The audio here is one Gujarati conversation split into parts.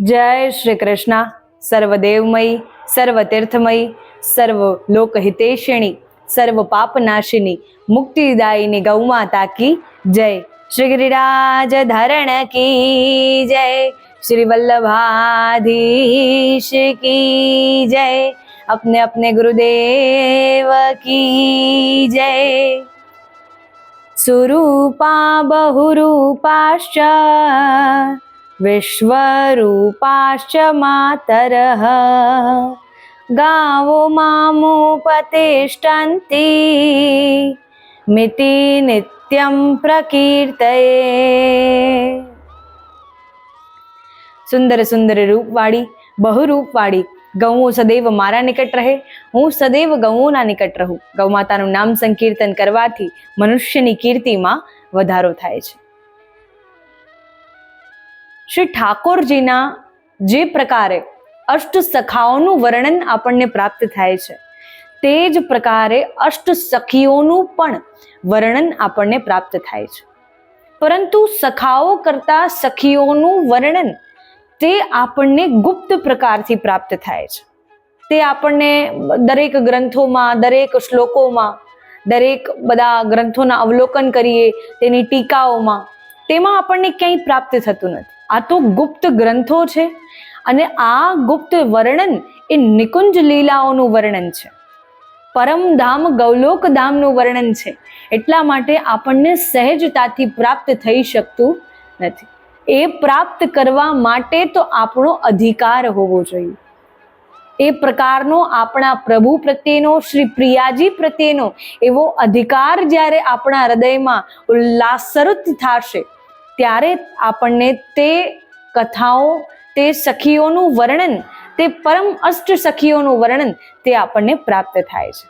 જય શ્રી કૃષ્ણ. સર્વદેવમયી, સર્વતીર્થમયી સર્વ લોકહિતેશિણી સર્વ પાપનાશિની મુક્તિદાયિની ગૌમાતા કી જય. શ્રી ગિરિરાજ ધરણ કી જય. શ્રી વલ્લભાધીશ કી જય. અપને અપને ગુરુદેવ કી જય. સુરૂપા બહુરૂપાશ્ચ વિશ્વરૂપાશ્ચ માતરઃ ગાવો મામુપતિષ્ઠન્તિ મિતિ નિત્યમ પ્રકીર્તયે સુંદર સુંદર રૂપવાળી બહુ રૂપવાળી ગૌ સદૈવ મારા નિકટ રહે હું સદૈવ ગૌના નિકટ રહું ગૌમાતાનું નામ સંકીર્તન કરવાથી મનુષ્યની કીર્તિમાં વધારો થાય છે। શ્રી ઠાકોરજીના જે પ્રકારે અષ્ટ સખાઓનું વર્ણન આપણને પ્રાપ્ત થાય છે, તે જ પ્રકારે અષ્ટ સખીઓનું પણ વર્ણન આપણને પ્રાપ્ત થાય છે. પરંતુ સખાઓ કરતા સખીઓનું વર્ણન તે આપણને ગુપ્ત પ્રકારથી પ્રાપ્ત થાય છે. તે આપણને દરેક ગ્રંથોમાં, દરેક શ્લોકોમાં, દરેક બધા ગ્રંથોના અવલોકન કરીએ, તેની ટીકાઓમાં, તેમાં આપણને ક્યાંય પ્રાપ્ત થતું નથી. આ તો ગુપ્ત ગ્રંથો છે અને આ ગુપ્ત વર્ણન એ નિકુંજ લીલાઓનું વર્ણન છે. પરમધામ ગૌલોક ધામનું વર્ણન છે. એટલા માટે આપણને સહેજતાથી પ્રાપ્ત થઈ શકતું નથી. એ પ્રાપ્ત કરવા માટે તો આપણો અધિકાર હોવો જોઈએ. એ પ્રકારનો આપણા પ્રભુ પ્રત્યેનો, શ્રી પ્રિયાજી પ્રત્યેનો એવો અધિકાર જ્યારે આપણા હૃદયમાં ઉલ્લાસરુત થશે ત્યારે આપણને તે કથાઓ, તે સખીઓનું વર્ણન, તે પરમ અષ્ટ સખીઓનું વર્ણન તે આપણને પ્રાપ્ત થાય છે.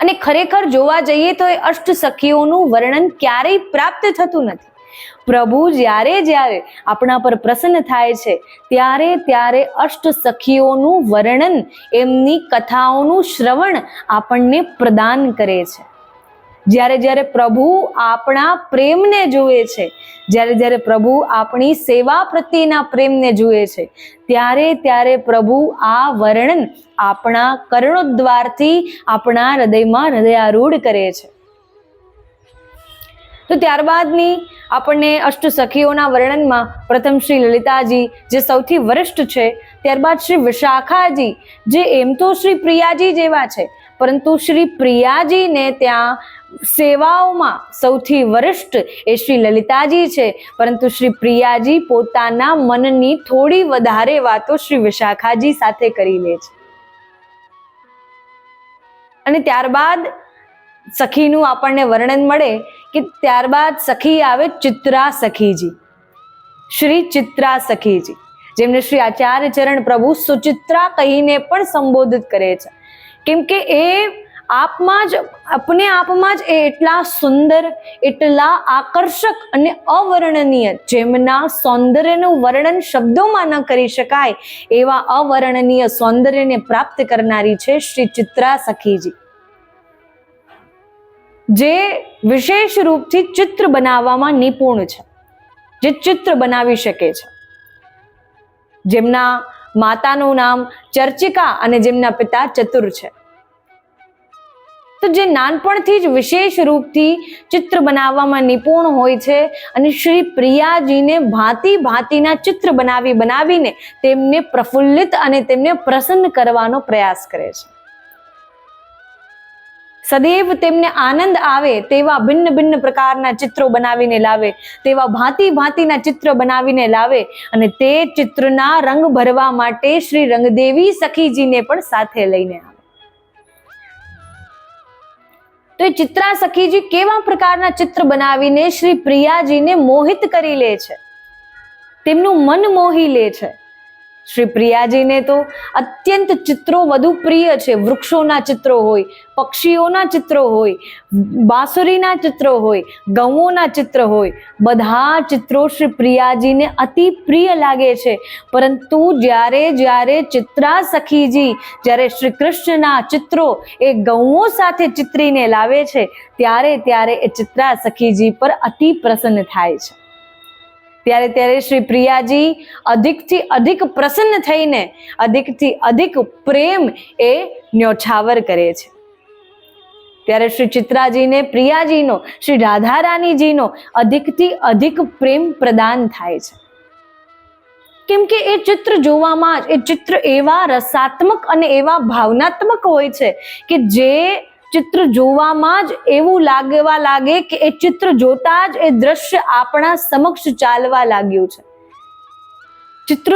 અને ખરેખર જોવા જઈએ તો એ અષ્ટ સખીઓનું વર્ણન ક્યારેય પ્રાપ્ત થતું નથી. પ્રભુ જ્યારે જ્યારે આપણા પર પ્રસન્ન થાય છે, ત્યારે ત્યારે અષ્ટ સખીઓનું વર્ણન, એમની કથાઓનું શ્રવણ આપણને પ્રદાન કરે છે. જ્યારે જ્યારે પ્રભુ આપણા પ્રેમને જુએ છે, જ્યારે જ્યારે પ્રભુ આપણી સેવા પ્રત્યેના પ્રેમને જુએ છે, ત્યારે ત્યારે પ્રભુ આ વર્ણન આપણા કર્ણોદ્વારથી આપણા હૃદયમાં હૃદયારૂઢ કરે છે. તો ત્યારબાદની આપણને અષ્ટ સખીઓના વર્ણનમાં પ્રથમ શ્રી લલિતાજી જે સૌથી વરિષ્ઠ છે, ત્યારબાદ શ્રી વિશાખાજી, જે એમ તો શ્રી પ્રિયાજી જેવા છે, પરંતુ શ્રી પ્રિયાજીને ત્યાં સેવાઓમાં સૌથી વરિષ્ઠ એ શ્રી લલિતાજી છે. પરંતુ શ્રી પ્રિયાજી પોતાના મનની થોડી વધારે વાતો શ્રી વિશાખાજી સાથે કરી લે છે. અને ત્યારબાદ સખીનું આપણને વર્ણન મળે કે ત્યારબાદ સખી આવે ચિત્રા સખીજી. શ્રી ચિત્રા સખીજી. જેમને શ્રી આચાર્ય ચરણ પ્રભુ સુચિત્રા કહીને પણ સંબોધિત કરે છે. કેમ કે એ આપમાં જ, આપને આપમાં જ એ એટલા સુંદર, એટલા આકર્ષક અને અવર્ણનીય, જેમના સૌંદર્યનું વર્ણન શબ્દોમાં ન કરી શકાય, એવા અવર્ણનીય સૌંદર્યને પ્રાપ્ત કરનારી છે શ્રી ચિત્રા સખીજી. જે વિશેષ રૂપથી ચિત્ર બનાવવામાં નિપુણ છે. જે ચિત્ર બનાવી શકે છે. જેમના માતાનું નામ ચર્ચિકા અને જેમના પિતા ચતુર છે. તો જે નાનપણથી જ વિશેષ રૂપથી ચિત્ર બનાવવામાં નિપુણ હોય છે અને શ્રી પ્રિયાજીને ભાંતિ ભાંતિના ચિત્ર બનાવી બનાવીને તેમને પ્રફુલ્લિત અને તેમને પ્રસન્ન કરવાનો પ્રયાસ કરે છે. સદૈવ તેમને આનંદ આવે તેવા ભિન્ન ભિન્ન પ્રકારના ચિત્રો બનાવીને લાવે, તેવા ભાંતિ ભાંતિના ચિત્ર બનાવીને લાવે અને તે ચિત્રના રંગ ભરવા માટે શ્રી રંગદેવી સખીજીને પણ સાથે લઈને આવે. તો એ ચિત્રા સખીજી કેવા પ્રકારના ચિત્ર બનાવીને શ્રી પ્રિયાજીને મોહિત કરી લે છે? તેમનું મન મોહી લે છે. શ્રી પ્રિયાજીને તો અત્યંત ચિત્રો વધુ પ્રિય છે. વૃક્ષોના ચિત્રો હોય, પક્ષીઓના ચિત્રો હોય, બાંસુરીના ચિત્રો હોય, ગૌઓના ચિત્ર હોય, બધા ચિત્રો શ્રી પ્રિયાજીને અતિ પ્રિય લાગે છે. પરંતુ જ્યારે જ્યારે ચિત્રા સખીજી, જ્યારે શ્રી કૃષ્ણના ચિત્રો એ ગૌઓ સાથે ચિત્રીને લાવે છે, ત્યારે ત્યારે એ ચિત્રા સખીજી પર અતિ પ્રસન્ન થાય છે. ત્યારે ત્યારે શ્રી પ્રિયાજી અધિકથી અધિક પ્રસન્ન થઈને અધિકથી અધિક પ્રેમ એ ન્યોછાવર કરે છે. ત્યારે શ્રી ચિત્રાજીને પ્રિયાજીનો, શ્રી રાધારાણીજીનો અધિકથી અધિક પ્રેમ પ્રદાન થાય છે. કેમ કે એ ચિત્ર જોવામાં જ, એ ચિત્ર એવા રસાત્મક અને એવા ભાવનાત્મક હોય છે કે જે ચિત્ર જોવામાં જ એવું લાગવા લાગે કે એ ચિત્ર જોતા જ એ દ્રશ્ય આપણા સમક્ષ ચાલવા લાગ્યું છે. ચિત્ર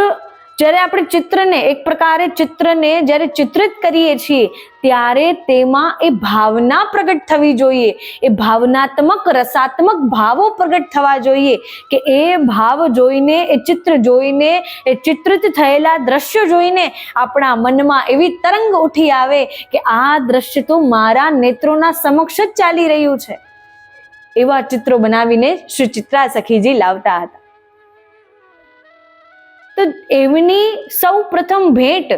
જ્યારે આપણે ચિત્રને એક પ્રકારે ચિત્રને જ્યારે ચિત્રિત કરીએ છીએ, ત્યારે તેમાં એ ભાવના પ્રગટ થવી જોઈએ. એ ભાવનાત્મક, રસાત્મક ભાવો પ્રગટ થવા જોઈએ કે એ ભાવ જોઈને, એ ચિત્ર જોઈને, એ ચિત્રિત થયેલા દ્રશ્યો જોઈને આપણા મનમાં એવી તરંગ ઉઠી આવે કે આ દ્રશ્ય તો મારા નેત્રોના સમક્ષ જ ચાલી રહ્યું છે. એવા ચિત્રો બનાવીને શ્રી ચિત્રા સખીજી લાવતા હતા. તો એમની સૌ પ્રથમ ભેટ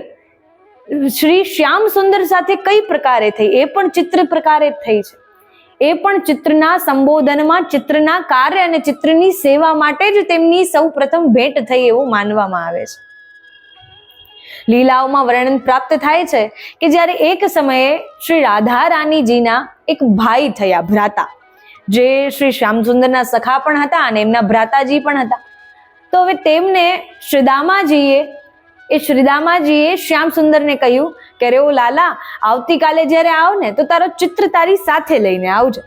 શ્રી શ્યામ સુંદર સાથે કઈ પ્રકારે થઈ? એ પણ ચિત્ર પ્રકારે થઈ છે. એ પણ ચિત્રના સંબોધનમાં, ચિત્રના કાર્ય અને ચિત્રની સેવા માટે જ તેમની સૌ પ્રથમ ભેટ થઈ એવું માનવામાં આવે છે. લીલાઓમાં વર્ણન પ્રાપ્ત થાય છે કે જ્યારે એક સમયે શ્રી રાધા રાણીજીના એક ભાઈ થયા, ભ્રાતા. જે શ્રી શ્યામસુંદરના સખા પણ હતા અને એમના ભ્રાતાજી પણ હતા. તો હવે તેમને શ્રીદામાજીએ, એ શ્રીદામાજીએ શ્યામ સુંદરને કહ્યું કે રે ઓ લાલા, આવતીકાલે જ્યારે આવ ને, તો તારો ચિત્ર તારી સાથે લઈને આવજો.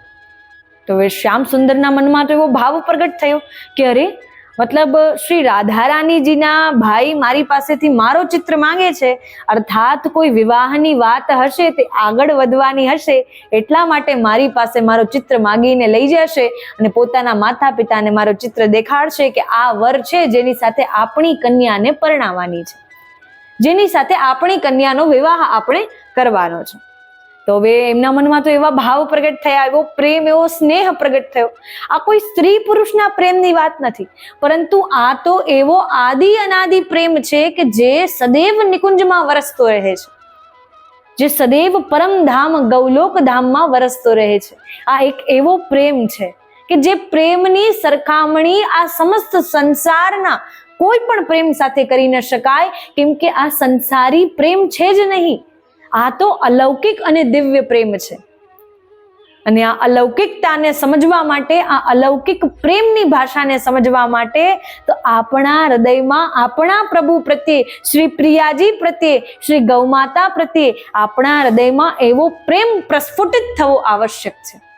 તો હવે શ્યામ સુંદરના મનમાં તો એવો ભાવ પ્રગટ થયો કે અરે મતલબ, શ્રી રાધારાણીજીના ભાઈ મારી પાસેથી મારો ચિત્ર માંગે છે. અર્થાત, કોઈ વિવાહની વાત હશે, તે આગળ વધવાની હશે, એટલા માટે મારી પાસે મારો ચિત્ર માગીને લઈ જશે અને પોતાના માતા પિતાને મારો ચિત્ર દેખાડશે કે આ વર છે, જેની સાથે આપણી કન્યાને પરણાવવાની છે. જેની સાથે આપણી કન્યાનો વિવાહ આપણે કરવાનો છે. તો હવે એમના મનમાં તો એવા ભાવ પ્રગટ થયા, એવો પ્રેમ, એવો સ્નેહ પ્રગટ થયો. આ કોઈ સ્ત્રી પુરુષના પ્રેમની વાત નથી, પરંતુ આ તો એવો આદિ અનાદિ પ્રેમ છે કે જે સદૈવ નિકુંજમાં વરસતો રહે છે. જે સદૈવ પરમધામ ગૌલોક ધામમાં વરસતો રહે છે. આ એક એવો પ્રેમ છે કે જે પ્રેમની સરખામણી આ સમસ્ત સંસારના કોઈ પણ પ્રેમ સાથે કરી ન શકાય, કેમ કે આ સંસારી પ્રેમ છે જ નહીં. આ તો અલૌકિક અને દિવ્ય પ્રેમ છે. અને આ અલૌકિકતાને સમજવા માટે, આ અલૌકિક પ્રેમની ભાષાને સમજવા માટે તો આપણા હૃદયમાં આપણા પ્રભુ પ્રત્યે, શ્રી પ્રિયાજી પ્રત્યે, શ્રી ગૌમાતા પ્રત્યે આપણા હૃદયમાં એવો પ્રેમ પ્રસ્ફુટિત થવો આવશ્યક છે.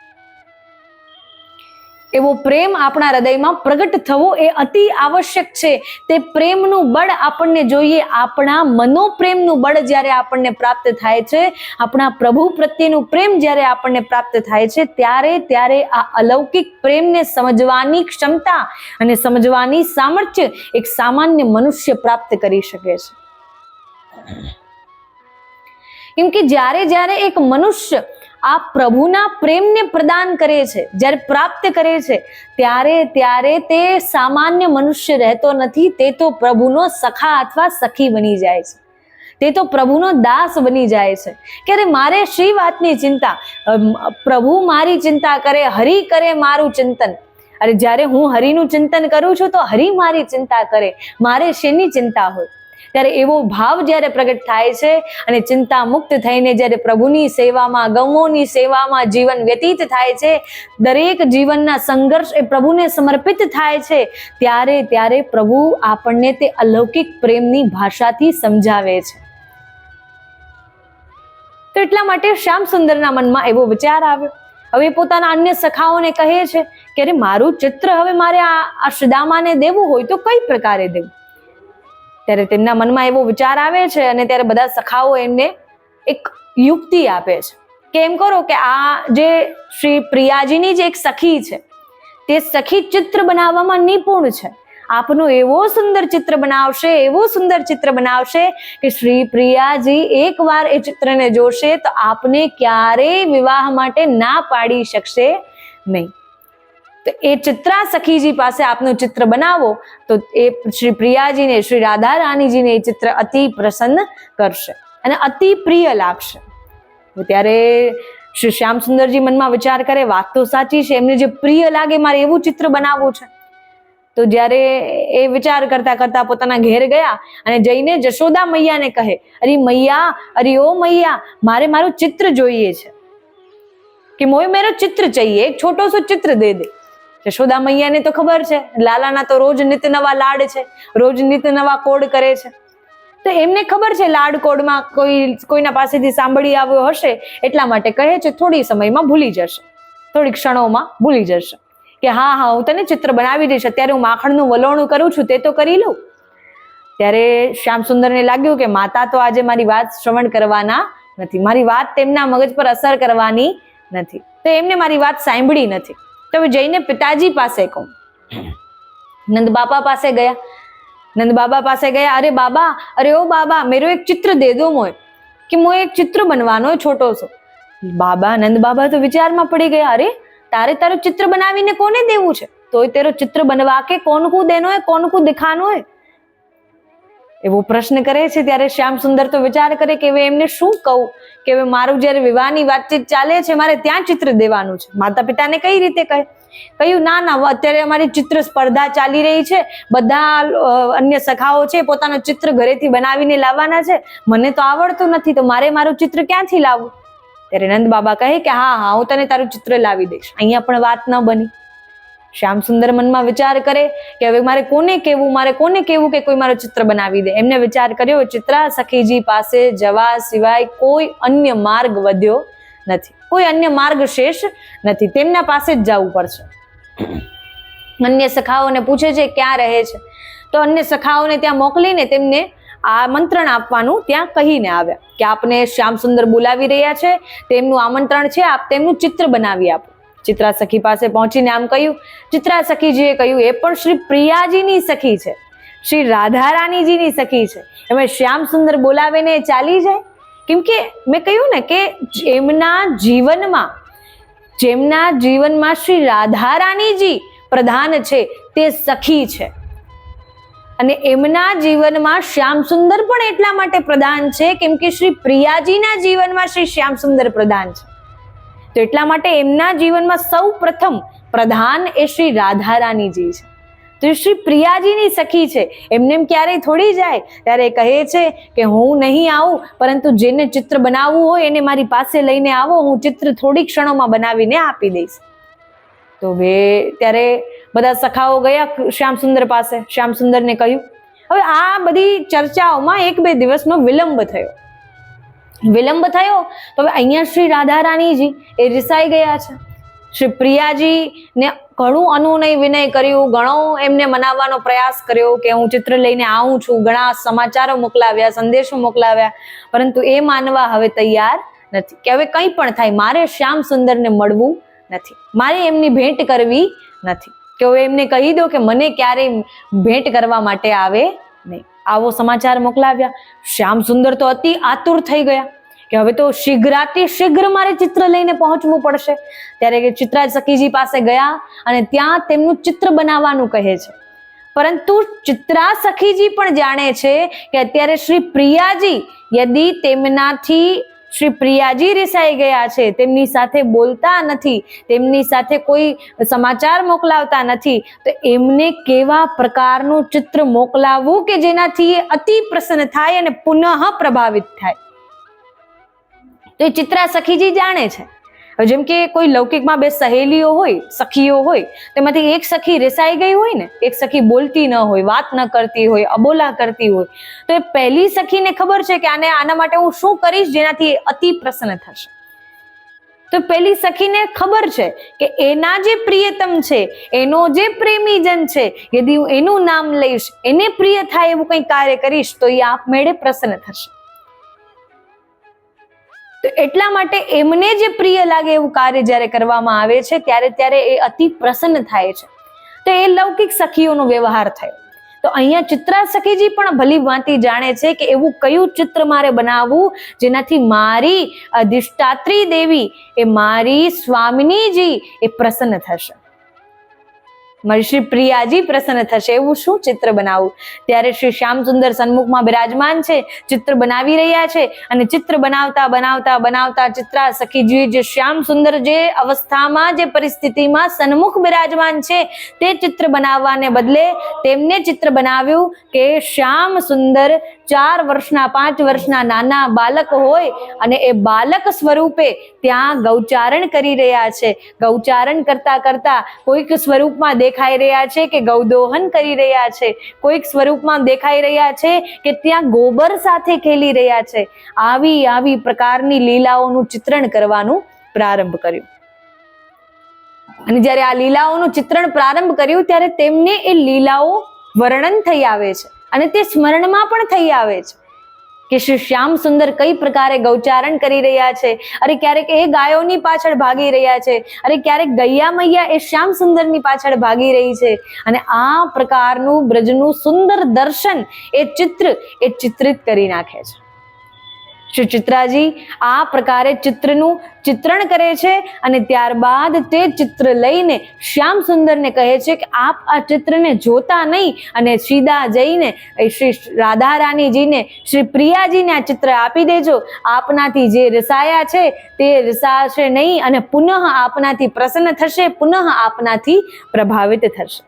એવો પ્રેમ આપણા હૃદયમાં પ્રગટ થવો એ અતિ આવશ્યક છે. તે પ્રેમનું બળ આપણને જોઈએ, આપણા મનોપ્રેમનું બળ જ્યારે આપણને પ્રાપ્ત થાય છે, આપણા પ્રભુ પ્રત્યેનું પ્રેમ જ્યારે આપણને પ્રાપ્ત થાય છે, ત્યારે ત્યારે આ અલૌકિક પ્રેમને સમજવાની ક્ષમતા અને સમજવાની સામર્થ્ય એક સામાન્ય મનુષ્ય પ્રાપ્ત કરી શકે છે. કેમ કે જ્યારે જ્યારે એક મનુષ્ય આ પ્રભુના પ્રેમને પ્રદાન કરે છે, જ્યારે પ્રાપ્ત કરે છે, ત્યારે ત્યારે તે સામાન્ય મનુષ્ય રહેતો નથી, તે તો પ્રભુનો સખા અથવા સખી બની જાય છે. તે તો પ્રભુનો દાસ બની જાય છે. કે અરે મારે શ્રી વાતની ચિંતા? પ્રભુ મારી ચિંતા કરે, હરિ કરે મારું ચિંતન. અરે જ્યારે હું હરિનું ચિંતન કરું છું, તો હરિ મારી ચિંતા કરે. મારે શેની ચિંતા હોય? ત્યારે એવો ભાવ જ્યારે પ્રગટ થાય છે અને ચિંતા મુક્ત થઈને જ્યારે પ્રભુની સેવામાં, ગૌઓની સેવામાં જીવન વ્યતીત થાય છે, દરેક જીવનના સંઘર્ષ એ પ્રભુને સમર્પિત થાય છે, ત્યારે ત્યારે પ્રભુ આપણને તે અલૌકિક પ્રેમની ભાષાથી સમજાવે છે. તો એટલા માટે શ્યામ સુંદરના મનમાં એવો વિચાર આવ્યો. હવે પોતાના અન્ય સખાઓને કહે છે કે, અરે, મારું ચિત્ર હવે મારે આ આ શ્રીદામાને દેવું હોય તો કઈ પ્રકારે દેવું? ત્યારે તેમના મનમાં એવો વિચાર આવે છે અને ત્યારે બધા સખાઓ એમને એક યુક્તિ આપે છે. કે એમ કરો કે આ જે શ્રી પ્રિયાજીની જે એક સખી છે, તે સખી ચિત્ર બનાવવામાં નિપુણ છે. આપનું એવો સુંદર ચિત્ર બનાવશે, એવો સુંદર ચિત્ર બનાવશે કે શ્રી પ્રિયાજી એકવાર એ ચિત્રને જોશે તો આપને ક્યારેય વિવાહ માટે ના પાડી શકશે નહીં. તો એ ચિત્રા સખીજી પાસે આપનું ચિત્ર બનાવો, તો એ શ્રી પ્રિયાજીને, શ્રી રાધા રાણીજીને એ ચિત્ર અતિ પ્રસન્ન કરશે અને અતિ પ્રિય લાગશે. ત્યારે શ્રી શ્યામ સુંદરજી મનમાં વિચાર કરે, વાત તો સાચી છે, એમને જે પ્રિય લાગે મારે એવું ચિત્ર બનાવવું છે. તો જ્યારે એ વિચાર કરતા કરતા પોતાના ઘેર ગયા અને જઈને જશોદા મૈયાને કહે, અરે મૈયા, અરે ઓ મૈયા, મારે મારું ચિત્ર જોઈએ છે. કે મોય મેરો ચિત્ર ચાહીએ એક છોટો સો ચિત્ર દે દે. જશોદા મૈયાને તો ખબર છે. લાલાના તો રોજ નિત નવા લાડ છે. રોજ નિત નવા કોડ કરે છે. તો એમને ખબર છે લાડ કોડમાં કોઈ, કોઈના પાસેથી સાંભળી આવ્યો હશે એટલા માટે કહે છે થોડી સમયમાં ભૂલી જશે. થોડી ક્ષણોમાં ભૂલી જશે. કે હા હા, હું તને ચિત્ર બનાવી દઈશ. અત્યારે હું માખણનું વલોણું કરું છું, તે તો કરી લઉં. ત્યારે શ્યામ સુંદરને લાગ્યું કે માતા તો આજે મારી વાત શ્રવણ કરવાના નથી. મારી વાત તેમના મગજ પર અસર કરવાની નથી. તો એમને મારી વાત સાંભળી નથી. તો હવે જઈને પિતાજી પાસે કહું. નંદ બાપા પાસે ગયા. નંદ બાબા પાસે ગયા. અરે બાબા, અરે ઓ બાબા, મેરો એક ચિત્ર દે દો મોય, કે મોય એક ચિત્ર બનવાનો હોય છોટો સો. બાબા, નંદ બાબા તો વિચારમાં પડી ગયા. અરે, તારે તારું ચિત્ર બનાવીને કોને દેવું છે? તોય તેરો ચિત્ર બનવા કે કોનકું દેનો હે કોનકું દિખાનો હે એવો પ્રશ્ન કરે છે ત્યારે શ્યામ સુંદર તો વિચાર કરે કે હવે એમને શું કહું? કે હવે મારું જ્યારે વિવાહની વાતચીત ચાલે છે, મારે ત્યાં ચિત્ર દેવાનું છે. માતા પિતાને કઈ રીતે કહે? કહ્યું, ના ના, અત્યારે અમારી ચિત્ર સ્પર્ધા ચાલી રહી છે. બધા અન્ય સખાઓ છે, પોતાનું ચિત્ર ઘરેથી બનાવીને લાવવાના છે. મને તો આવડતું નથી, તો મારે મારું ચિત્ર ક્યાંથી લાવવું? ત્યારે નંદ બાબા કહે કે, હા હા, હું તને તારું ચિત્ર લાવી દઈશ. અહીંયા પણ વાત ન બની. શ્યામ સુંદર મનમાં વિચાર કરે કે હવે મારે કોને કેવું મારે કોને કેવું કે કોઈ મારું ચિત્ર બનાવી દે? એમને વિચાર કર્યો ચિત્રા સખીજી પાસે જવા સિવાય કોઈ અન્ય માર્ગ વધ્યો નથી. કોઈ અન્ય માર્ગ શેષ નથી. તેમના પાસે જ જવું પડશે. અન્ય સખાઓને પૂછે છે, ક્યાં રહે છે? તો અન્ય સખાઓને ત્યાં મોકલીને તેમને આમંત્રણ આપવાનું ત્યાં કહીને આવ્યા કે આપને શ્યામ સુંદર બોલાવી રહ્યા છે, તેમનું આમંત્રણ છે, આપ તેમનું ચિત્ર બનાવી આપો. ચિત્રા સખી પાસે પહોંચીને આમ કહ્યું, ચિત્રા સખીજીએ કહ્યું, એ પણ શ્રી પ્રિયાજીની સખી છે. શ્રી રાધારાણીજીની સખી છે. એમાં શ્યામ સુંદર બોલાવીને ચાલી જાય. કેમ કે મેં કહ્યું ને કે એમના જીવનમાં, જેમના જીવનમાં શ્રી રાધારાણીજી પ્રધાન છે, તે સખી છે. અને એમના જીવનમાં શ્યામ સુંદર પણ એટલા માટે પ્રધાન છે, કેમ કે શ્રી પ્રિયાજીના જીવનમાં શ્રી શ્યામ સુંદર પ્રધાન છે. તો એટલા માટે એમના જીવનમાં સૌ પ્રથમ પ્રધાન એ શ્રી રાધારાણીજી છે. તો શ્રી પ્રિયાજીની સખી છે. એમને એમ ક્યારેય થોડી જાય, ત્યારે કહે છે કે હું નહીં આવું, પરંતુ જેને ચિત્ર બનાવવું હોય એને મારી પાસે લઈને આવો, હું ચિત્ર થોડી ક્ષણોમાં બનાવીને આપી દઈશ. તો હવે ત્યારે બધા સખાઓ ગયા શ્યામસુંદર પાસે. શ્યામસુંદરને કહ્યું, હવે આ બધી ચર્ચાઓમાં એક બે દિવસનો વિલંબ થયો. વિલંબ થયો, તો હવે અહીંયા શ્રી રાધા રાણીજી એ રિસાઈ ગયા છે. શ્રી પ્રિયાજી ને ઘણું અનુનય વિનય કર્યું, ઘણો એમને મનાવવાનો પ્રયાસ કર્યો કે હું ચિત્ર લઈને આવું છું, ઘણા સમાચારો મોકલાવ્યા, સંદેશો મોકલાવ્યા, પરંતુ એ માનવા હવે તૈયાર નથી. કે હવે કંઈ પણ થાય, મારે શ્યામ સુંદરને મળવું નથી. મારે એમની ભેટ કરવી નથી. કે હવે એમને કહી દો કે મને ક્યારેય ભેટ કરવા માટે આવે આવો સમાચાર મોકલાવ્યા. શ્યામ સુંદર તો અતિ આતુર થઈ ગયા કે હવે તો શીઘ્રાતિ શીઘ્ર મારે ચિત્ર લઈને પહોંચવું પડશે. ત્યારે ચિત્રા સખીજી પાસે ગયા અને ત્યાં તેમનું ચિત્ર બનાવવાનું કહે છે. પરંતુ ચિત્રા સખીજી પણ જાણે છે કે અત્યારે શ્રી પ્રિયાજી યદી તેમનાથી શ્રી પ્રિયાજી રિસાઈ ગયા છે. તેમની સાથે બોલતા નથી. તેમની સાથે કોઈ સમાચાર મોકલાવતા નથી. તો એમને કેવા પ્રકારનું ચિત્ર મોકલાવવું કે જેનાથી એ અતિ પ્રસન્ન થાય અને પુનઃ પ્રભાવિત થાય? તો એ ચિત્રા સખીજી જાણે છે. જેમ કે કોઈ લૌકિકમાં બે સહેલીઓ હોય, સખીઓ હોય, તેમાંથી એક સખી રેસાઈ ગઈ હોય ને, એક સખી બોલતી ન હોય, વાત ન કરતી હોય, અબોલા કરતી હોય, તો એ પહેલી સખીને ખબર છે કે આને આના માટે હું શું કરીશ જેનાથી અતિ પ્રસન્ન થશે? તો પેલી સખીને ખબર છે કે એના જે પ્રિયતમ છે, એનો જે પ્રેમીજન છે, યદી હું એનું નામ લઈશ, એને પ્રિય થાય એવું કંઈ કાર્ય કરીશ, તો એ આપમેળે પ્રસન્ન થશે. તો એટલા માટે એમને જે પ્રિય લાગે એવું કાર્ય જ્યારે કરવામાં આવે છે, ત્યારે ત્યારે એ અતિ પ્રસન્ન થાય છે. તો એ લૌકિક સખીઓનો વ્યવહાર થયો. તો અહીંયા ચિત્રા સખીજી પણ ભલી ભાંતિ જાણે છે કે એવું કયું ચિત્ર મારે બનાવવું જેનાથી મારી અધિષ્ઠાત્રી દેવી એ મારી સ્વામિનીજી એ પ્રસન્ન થશે. શ્રી પ્રિયાજી, પ્રસન્ન થશે. એવું શું ચિત્ર બનાવવું ત્યારે શ્રી શ્યામ સુંદર સન્મુખમાં બિરાજમાન છે. ચિત્ર બનાવી રહ્યા છે અને ચિત્ર બનાવતા બનાવતા બનાવતા ચિત્રા સખીજી જે શ્યામ સુંદર જે અવસ્થામાં, જે પરિસ્થિતિમાં સન્મુખ બિરાજમાન છે, તે ચિત્ર બનાવવાને બદલે તેમને ચિત્ર બનાવ્યું કે શ્યામ સુંદર ચાર વર્ષના, પાંચ વર્ષના નાના બાલક હોય અને એ બાલક સ્વરૂપે ત્યાં ગૌચારણ કરી રહ્યા છે. ગૌચારણ કરતા કરતા કોઈક સ્વરૂપમાં દેખાઈ રહ્યા છે કે ગૌદોહન કરી રહ્યા છે. કોઈક સ્વરૂપમાં દેખાઈ રહ્યા છે કે ત્યાં ગોબર સાથે ખેલી રહ્યા છે. આવી આવી પ્રકારની લીલાઓનું ચિત્રણ કરવાનું પ્રારંભ કર્યું. અને જ્યારે આ લીલાઓનું ચિત્રણ પ્રારંભ કર્યું, ત્યારે તેમને એ લીલાઓ વર્ણન થઈ આવે છે. અને તે સ્મરણમાં પણ થઈ આવે છે. કે શ્રી શ્યામ સુંદર કઈ પ્રકારે ગૌચારણ કરી રહ્યા છે? અરે ક્યારેક એ ગાયોની પાછળ ભાગી રહ્યા છે. અરે ક્યારેક ગૈયા મૈયા એ શ્યામ સુંદરની પાછળ ભાગી રહી છે. અને આ પ્રકારનું બ્રજનું સુંદર દર્શન એ ચિત્ર એ ચિત્રિત કરી નાખે છે. શ્રી ચિત્રાજી આ પ્રકારે ચિત્રનું ચિત્રણ કરે છે અને ત્યારબાદ તે ચિત્ર લઈને શ્યામ સુંદરને કહે છે કે આપ આ ચિત્રને જોતા નહીં અને સીધા જઈને શ્રી રાધા રાણીજીને શ્રી પ્રિયાજીને આ ચિત્ર આપી દેજો. આપનાથી જે રસાયા છે તે રસાશે નહીં અને પુનઃ આપનાથી પ્રસન્ન થશે, પુનઃ આપનાથી પ્રભાવિત થશે.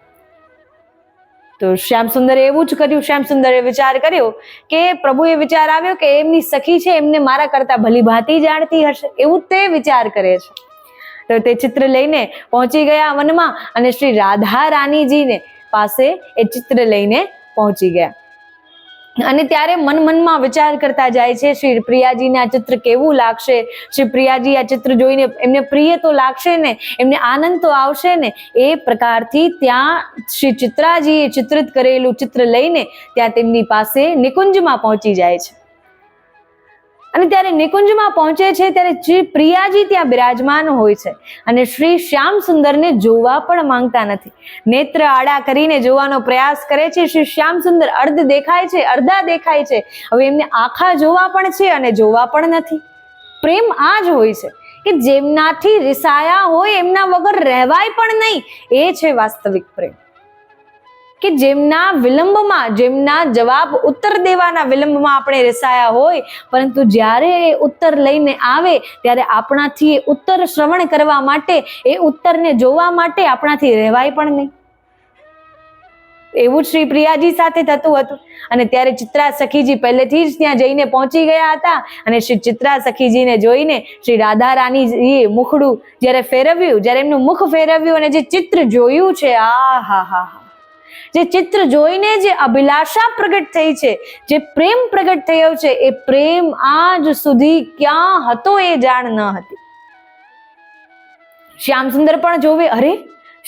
તો શ્યામ સુંદરે એવું જ કર્યું, શ્યામ સુંદરે વિચાર કર્યો કે પ્રભુએ વિચાર આવ્યો કે એમની સખી છે, એમને મારા કરતા ભલી ભાતી જાણતી હશે, એવું તે વિચાર કરે છે. તો તે ચિત્ર લઈને પહોંચી ગયા વનમાં અને શ્રી રાધા રાણીજીને પાસે એ ચિત્ર લઈને પહોંચી ગયા. અને ત્યારે મન મનમાં વિચાર કરતા જાય છે, શ્રી પ્રિયાજીને આ ચિત્ર કેવું લાગશે? શ્રી પ્રિયાજી આ ચિત્ર જોઈને એમને પ્રિય તો લાગશે ને? એમને આનંદ તો આવશે ને? એ પ્રકારથી ત્યાં શ્રી ચિત્રાજીએ ચિત્રિત કરેલું ચિત્ર લઈને ત્યાં તેમની પાસે નિકુંજમાં પહોંચી જાય છે. અને ત્યારે નિકુંજમાં પહોંચે છે ત્યારે શ્રી પ્રિયાજી ત્યાં બિરાજમાન હોય છે. અને શ્રી શ્યામ સુંદરને જોવા પણ માંગતા નથી. નેત્ર આડા કરીને જોવાનો પ્રયાસ કરે છે. શ્રી શ્યામ સુંદર અર્ધ દેખાય છે અર્ધા દેખાય છે. હવે એમને આખા જોવા પણ છે અને જોવા પણ નથી. પ્રેમ આ જ હોય છે કે જેમનાથી રિસાયા હોય એમના વગર રહેવાય પણ નહીં. એ છે વાસ્તવિક પ્રેમ. કે જેમના વિલંબમાં, જેમના જવાબ ઉત્તર દેવાના વિલંબમાં આપણે રસાયા હોય, પરંતુ જ્યારે એ ઉત્તર લઈને આવે, ત્યારે આપણાથી એ ઉત્તર શ્રવણ કરવા માટે, એ ઉત્તરને જોવા માટે આપણાથી રહેવાય પણ નહીં. એવું શ્રી પ્રિયાજી સાથે થતું હતું. અને ત્યારે ચિત્રા સખીજી પહેલેથી જ ત્યાં જઈને પહોંચી ગયા હતા. અને શ્રી ચિત્રા સખીજીને જોઈને શ્રી રાધા રાણીજીએ મુખડું જ્યારે ફેરવ્યું, જ્યારે એમનું મુખ ફેરવ્યું અને જે ચિત્ર જોયું છે, આ હા હા હા. જે ચિત્ર જોઈને જે અભિલાષા પ્રગટ થઈ છે, જે પ્રેમ પ્રગટ થયો છે, એ પ્રેમ આજ સુધી ક્યાં હતો એ જાણ ન હતી. શ્યામ સુંદર પણ જોવે, અરે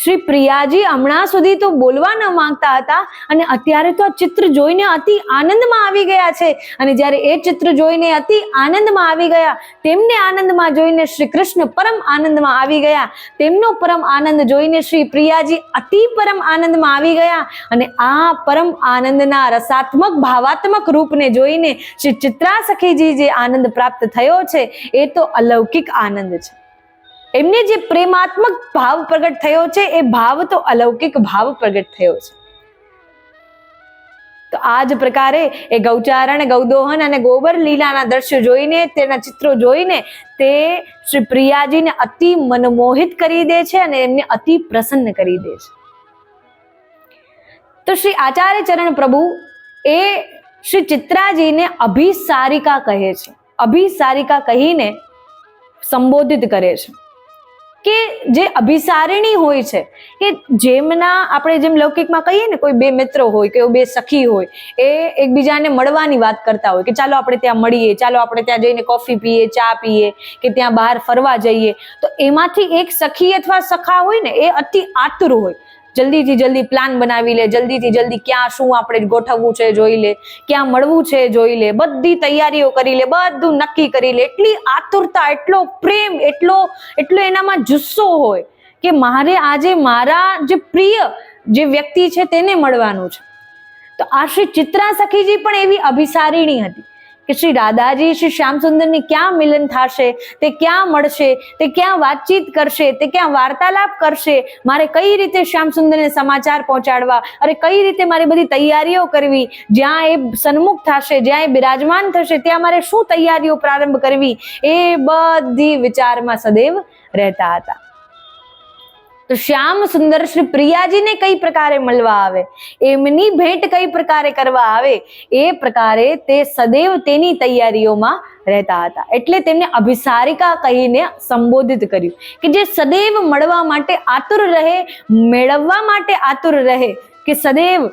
શ્રી પ્રિયાજી હમણાં સુધી તો બોલવા ન માંગતા હતા અને અત્યારે તો આ ચિત્ર જોઈને અતિ આનંદમાં આવી ગયા છે. અને જ્યારે એ ચિત્ર જોઈને અતિ આનંદમાં આવી ગયા, તેમને આનંદમાં જોઈને શ્રી કૃષ્ણ પરમ આનંદમાં આવી ગયા. તેમનો પરમ આનંદ જોઈને શ્રી પ્રિયાજી અતિ પરમ આનંદમાં આવી ગયા અને આ પરમ આનંદના રસાત્મક, ભાવાત્મક રૂપને જોઈને શ્રી ચિત્રા સખીજી જે આનંદ પ્રાપ્ત થયો છે, એ તો અલૌકિક આનંદ છે. એમને જે પ્રેમાત્મક ભાવ પ્રગટ થયો છે, એ ભાવ તો અલૌકિક ભાવ પ્રગટ થયો છે. તો આ જ પ્રકારે એ ગૌચારણ, ગૌદોહન અને ગોબર લીલાના દ્રશ્યો જોઈને, તેના ચિત્રો જોઈને તે શ્રી પ્રિયાજીને અતિ મનમોહિત કરી દે છે અને એમને અતિ પ્રસન્ન કરી દે છે. તો શ્રી આચાર્ય ચરણ પ્રભુ એ શ્રી ચિત્રાજીને અભિસારિકા કહે છે. અભિસારિકા કહીને સંબોધિત કરે છે. કે જે અભિસારિણી હોય છે, કે જેમના આપણે જેમ લૌકિકમાં કહીએ ને કોઈ બે મિત્ર હોય, કે બે સખી હોય, એ એકબીજાને મળવાની વાત કરતા હોય, કે ચાલો આપણે ત્યાં મળીએ, ચાલો આપણે ત્યાં જઈને કોફી પીએ, ચા પીએ, કે ત્યાં બહાર ફરવા જઈએ, તો એમાંથી એક સખી અથવા સખા હોય ને એ અતિ આતુર હોય. જલ્દીથી જલ્દી પ્લાન બનાવી લે, જલ્દીથી જલ્દી ક્યાં શું આપણે ગોઠવવું છે જોઈ લે, ક્યાં મળવું છે જોઈ લે, બધી તૈયારીઓ કરી લે, બધું નક્કી કરી લે. એટલી આતુરતા, એટલો પ્રેમ, એટલો એટલો એનામાં જુસ્સો હોય કે મારે આજે મારા જે પ્રિય જે વ્યક્તિ છે તેને મળવાનું છે. તો આશ્રી શ્રી ચિત્રા સખીજી પણ એવી અભિસારીણી હતી. કે શ્રી રાધાજી, શ્રી શ્યામસુંદરની ક્યાં મિલન થશે? તે ક્યાં મળશે? તે ક્યાં વાતચીત કરશે? તે ક્યાં વાર્તાલાપ કરશે? મારે કઈ રીતે શ્યામસુંદરને સમાચાર પહોંચાડવા? અરે કઈ રીતે મારે બધી તૈયારીઓ કરવી? જ્યાં એ સન્મુખ થશે, જ્યાં એ બિરાજમાન થશે, ત્યાં મારે શું તૈયારીઓ પ્રારંભ કરવી? એ બધી વિચારમાં સદૈવ રહેતા હતા. તો શ્યામ સુંદર શ્રી પ્રિયાજીને કઈ પ્રકારે મળવા આવે? એમની ભેટ કઈ પ્રકારે કરવા આવે? એ પ્રકારે તે સદૈવ તેની તૈયારીઓમાં રહેતા હતા. એટલે તેમને અભિસારિકા કહીને સંબોધિત કર્યું કે જે સદૈવ મળવા માટે આતુર રહે, મેળવવા માટે આતુર રહે, કે સદૈવ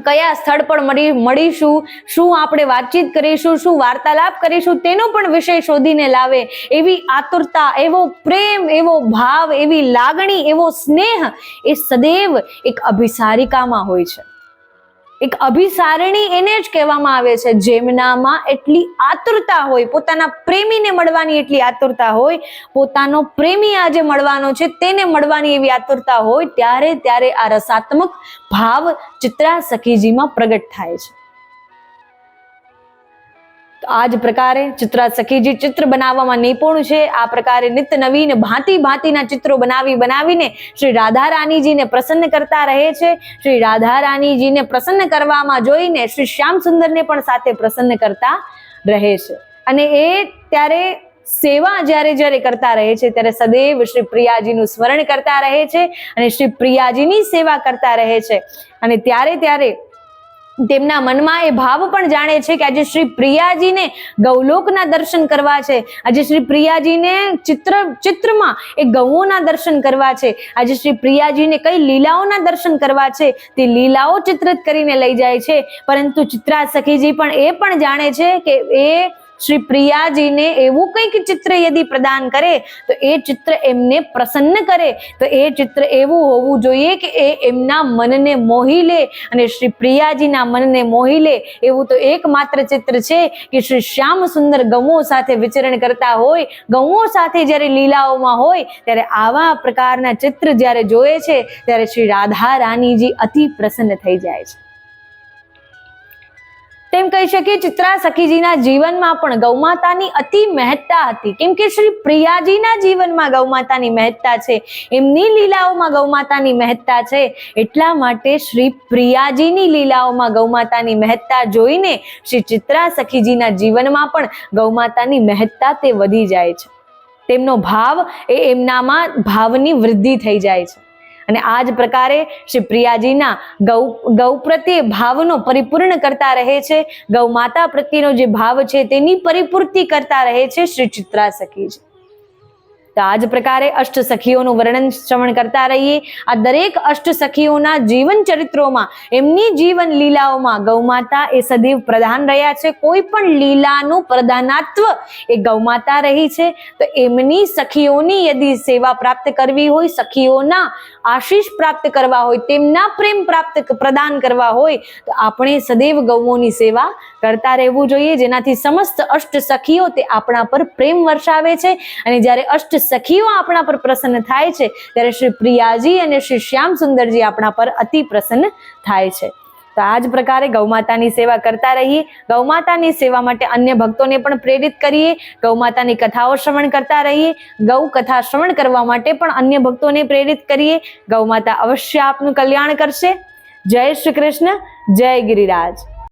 કયા સ્થળ પર મળી મળીશું, શું આપણે વાતચીત કરીશું, શું વાર્તાલાપ કરીશું, તેનો પણ વિષય શોધીને લાવે. એવી આતુરતા, એવો પ્રેમ, એવો ભાવ, એવી લાગણી, એવો સ્નેહ એ સદૈવ એક અભિસારિકામાં હોય છે. એક અભિસારણી એને જ કહેવામાં આવે છે. જેમનામાં એટલી આતુરતા હોય, પોતાના પ્રેમીને મળવાની એટલી આતુરતા હોય, પોતાનો પ્રેમી આજે મળવાનો છે, તેને મળવાની એવી આતુરતા હોય, ત્યારે ત્યારે આ રસાત્મક ભાવ ચિત્રા સખીજીમાં પ્રગટ થાય છે. તો આ જ પ્રકારે ચિત્રા સખીજી ચિત્ર બનાવવામાં નિપુણ છે. આ પ્રકારે નિત્ય નવીન ભાંતિ ભાંતિના ચિત્રો બનાવી બનાવીને શ્રી રાધા રાણીજીને પ્રસન્ન કરતા રહે છે. શ્રી રાધા રાણીજીને પ્રસન્ન કરવામાં જોઈને શ્રી શ્યામ સુંદરને પણ સાથે પ્રસન્ન કરતા રહે છે. અને એ ત્યારે સેવા જ્યારે જ્યારે કરતા રહે છે ત્યારે સદૈવ શ્રી પ્રિયાજીનું સ્મરણ કરતા રહે છે અને શ્રી પ્રિયાજીની સેવા કરતા રહે છે. અને ત્યારે ત્યારે તેમના મનમાં એ ભાવ પણ જાણે છે કે આજે શ્રી પ્રિયાજીને ગૌલોકના દર્શન કરવા છે. આજે શ્રી પ્રિયાજીને ચિત્ર, ચિત્રમાં એ ગૌઓના દર્શન કરવા છે. આજે શ્રી પ્રિયાજીને કઈ લીલાઓના દર્શન કરવા છે તે લીલાઓ ચિત્રિત કરીને લઈ જાય છે. પરંતુ ચિત્રા સખીજી પણ એ પણ જાણે છે કે એ શ્રી પ્રિયાજીને એવું કંઈક ચિત્ર યદિ પ્રદાન કરે, તો એ ચિત્ર એમને પ્રસન્ન કરે. તો એ ચિત્ર એવું હોવું જોઈએ કે એ એમના મનને મોહી લે અને શ્રી પ્રિયાજીના મનને મોહી લે. એવું તો એકમાત્ર ચિત્ર છે કે શ્રી શ્યામ સુંદર ગૌઓ સાથે વિચરણ કરતા હોય ગૌઓ સાથે જ્યારે લીલાઓમાં હોય, ત્યારે આવા પ્રકારના ચિત્ર જ્યારે જોએ છે, ત્યારે શ્રી રાધા રાણીજી અતિ પ્રસન્ન થઈ જાય છે. તેમ કહી શકીએ, ચિત્રા સખીજીના જીવનમાં પણ ગૌમાતાની અતિ મહેત્તા હતી. કેમ કે શ્રી પ્રિયાજીના જીવનમાં ગૌમાતાની મહેત્તા છે. એમની લીલાઓમાં ગૌમાતાની મહેત્તા છે. એટલા માટે શ્રી પ્રિયાજીની લીલાઓમાં ગૌમાતાની મહેત્તા જોઈને શ્રી ચિત્રા સખીજીના જીવનમાં પણ ગૌમાતાની મહેત્તા તે વધી જાય છે. તેમનો ભાવ એ એમનામાં ભાવની વૃદ્ધિ થઈ જાય છે. અને આ જ પ્રકારે શ્રી પ્રિયાજીના ગૌ ગૌ પ્રત્યે ભાવનો પરિપૂર્ણ કરતા રહે છે. ગૌ માતા પ્રત્યેનો જે ભાવ છે તેની પરિપૂર્તિ કરતા રહે છે શ્રી ચિત્રા સખી છે તો આ જ પ્રકારે અષ્ટ સખીઓનું વર્ણન શ્રવણ કરતા રહીએ. આ દરેક અષ્ટ સખીઓના જીવન ચરિત્રોમાં એમની જીવન લીલાઓમાં ગૌમાતા એ સદૈવ પ્રધાન રહ્યા છે. કોઈ પણ લીલાનું પ્રધાનત્વ એ ગૌમાતા રહી છે. તો એમની સખીઓની યદિ સેવા પ્રાપ્ત કરવી હોય, સખીઓના આશીષ પ્રાપ્ત કરવા હોય, તેમના પ્રેમ પ્રાપ્ત પ્રદાન કરવા હોય, તો આપણે સદૈવ ગૌઓની સેવા કરતા રહેવું જોઈએ. જેનાથી સમસ્ત અષ્ટ સખીઓ તે આપણા પર પ્રેમ વર્ષાવે છે. અને જ્યારે અષ્ટ સખીઓ આપણા પર પ્રસન્ન થાય છે, ત્યારે શ્રી પ્રિયાજી અને શ્રી શ્યામ સુંદરજી આપણા પર અતિ પ્રસન્ન થાય છે. તો આ જ પ્રકારે ગૌમાતાની સેવા કરતા રહીએ. ગૌમાતાની સેવા માટે અન્ય ભક્તોને પણ પ્રેરિત કરીએ. ગૌમાતાની કથાઓ શ્રવણ કરતા રહીએ. ગૌ કથા શ્રવણ કરવા માટે પણ અન્ય ભક્તોને પ્રેરિત કરીએ. ગૌમાતા અવશ્ય આપનું કલ્યાણ કરશે. જય શ્રી કૃષ્ણ, જય ગિરિરાજ.